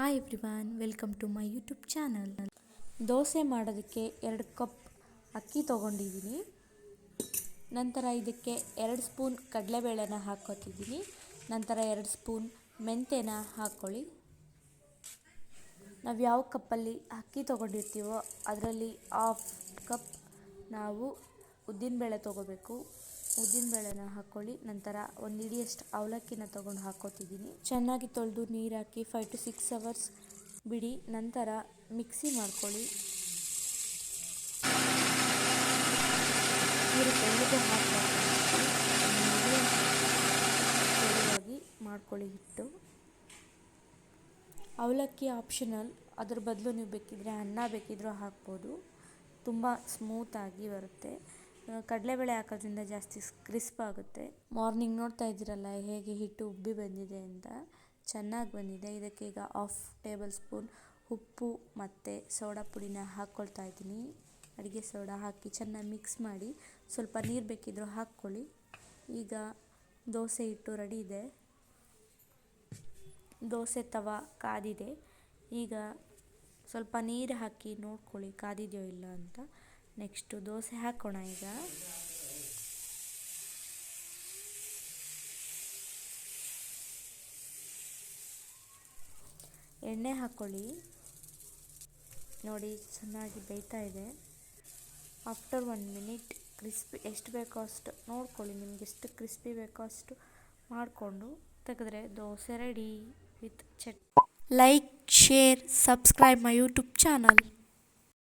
Hi everyone welcome to my YouTube channel dosa ಮಾಡೋದಕ್ಕೆ ಎರಡು cup ಅಕ್ಕಿ ತೊಗೊಂಡಿದ್ದೀನಿ. ನಂತರ ಇದಕ್ಕೆ ಎರಡು ಸ್ಪೂನ್ ಕಡಲೆಬೇಳೆನ ಹಾಕ್ಕೊತಿದ್ದೀನಿ. ನಂತರ ಎರಡು ಸ್ಪೂನ್ ಮೆಂತ್ಯನ ಹಾಕ್ಕೊಳ್ಳಿ. ನಾವು ಯಾವ ಕಪ್ಪಲ್ಲಿ ಅಕ್ಕಿ ತೊಗೊಂಡಿರ್ತೀವೋ ಅದರಲ್ಲಿ ಹಾಫ್ ಕಪ್ ನಾವು ಉದ್ದಿನಬೇಳೆ ತೊಗೋಬೇಕು. ಉದ್ದಿನಬೇಳೆನ ಹಾಕ್ಕೊಳ್ಳಿ ನಂತರ ಒಂದು ಹಿಡಿಯಷ್ಟು ಅವಲಕ್ಕಿನ ತೊಗೊಂಡು ಹಾಕ್ಕೋತಿದ್ದೀನಿ ಚೆನ್ನಾಗಿ ತೊಳೆದು ನೀರು ಹಾಕಿ ಫೈವ್ ಟು ಸಿಕ್ಸ್ ಅವರ್ಸ್ ಬಿಡಿ, ನಂತರ ಮಿಕ್ಸಿ ಮಾಡ್ಕೊಳ್ಳಿ. ನೀರು ಹಾಕಿ ಮಾಡ್ಕೊಳ್ಳಿ ಹಿಟ್ಟು. ಅವಲಕ್ಕಿ ಆಪ್ಷನಲ್ ಅದ್ರ ಬದಲು ನೀವು ಬೇಕಿದ್ರೆ ಅನ್ನ ಬೇಕಿದ್ರೂ ಹಾಕ್ಬೋದು. ತುಂಬ ಸ್ಮೂತಾಗಿ ಬರುತ್ತೆ. ಕಡಲೆಬೇಳೆ ಹಾಕೋದ್ರಿಂದ ಜಾಸ್ತಿ ಕ್ರಿಸ್ಪ್ ಆಗುತ್ತೆ. ಮಾರ್ನಿಂಗ್ ನೋಡ್ತಾ ಇದ್ದೀರಲ್ಲ, ಹೇಗೆ ಹಿಟ್ಟು ಉಬ್ಬಿ ಬಂದಿದೆ ಅಂತ? ಚೆನ್ನಾಗಿ ಬಂದಿದೆ. ಇದಕ್ಕೆ ಈಗ ಹಾಫ್ ಟೇಬಲ್ ಸ್ಪೂನ್ ಉಪ್ಪು ಮತ್ತು ಸೋಡಾ ಪುಡಿನ ಹಾಕ್ಕೊಳ್ತಾ ಇದ್ದೀನಿ. ಅಡುಗೆ ಸೋಡಾ ಹಾಕಿ ಚೆನ್ನಾಗಿ ಮಿಕ್ಸ್ ಮಾಡಿ ಸ್ವಲ್ಪ ನೀರು ಬೇಕಿದ್ದರೂ ಹಾಕ್ಕೊಳ್ಳಿ. ಈಗ ದೋಸೆ ಹಿಟ್ಟು ರೆಡಿ ಇದೆ. ದೋಸೆ ತವ ಕಾದಿದೆ. ಈಗ ಸ್ವಲ್ಪ ನೀರು ಹಾಕಿ ನೋಡ್ಕೊಳ್ಳಿ ಕಾದಿದೆಯೋ ಇಲ್ಲ ಅಂತ. ನೆಕ್ಸ್ಟು ದೋಸೆ ಹಾಕೋಣ ಈಗ. ಎಣ್ಣೆ ಹಾಕ್ಕೊಳ್ಳಿ ನೋಡಿ ಚೆನ್ನಾಗಿ ಬೇಯ್ತಾ ಇದೆ. ಆಫ್ಟರ್ ಒನ್ ಮಿನಿಟ್ ಕ್ರಿಸ್ಪಿ ಎಷ್ಟು ಬೇಕೋ ಅಷ್ಟು ನೋಡ್ಕೊಳ್ಳಿ, ನಿಮ್ಗೆ ಎಷ್ಟು ಕ್ರಿಸ್ಪಿ ಬೇಕೋ ಅಷ್ಟು ಮಾಡಿಕೊಂಡು ತೆಗೆದ್ರೆ dosa ready with Chhath like, share, subscribe my YouTube channel.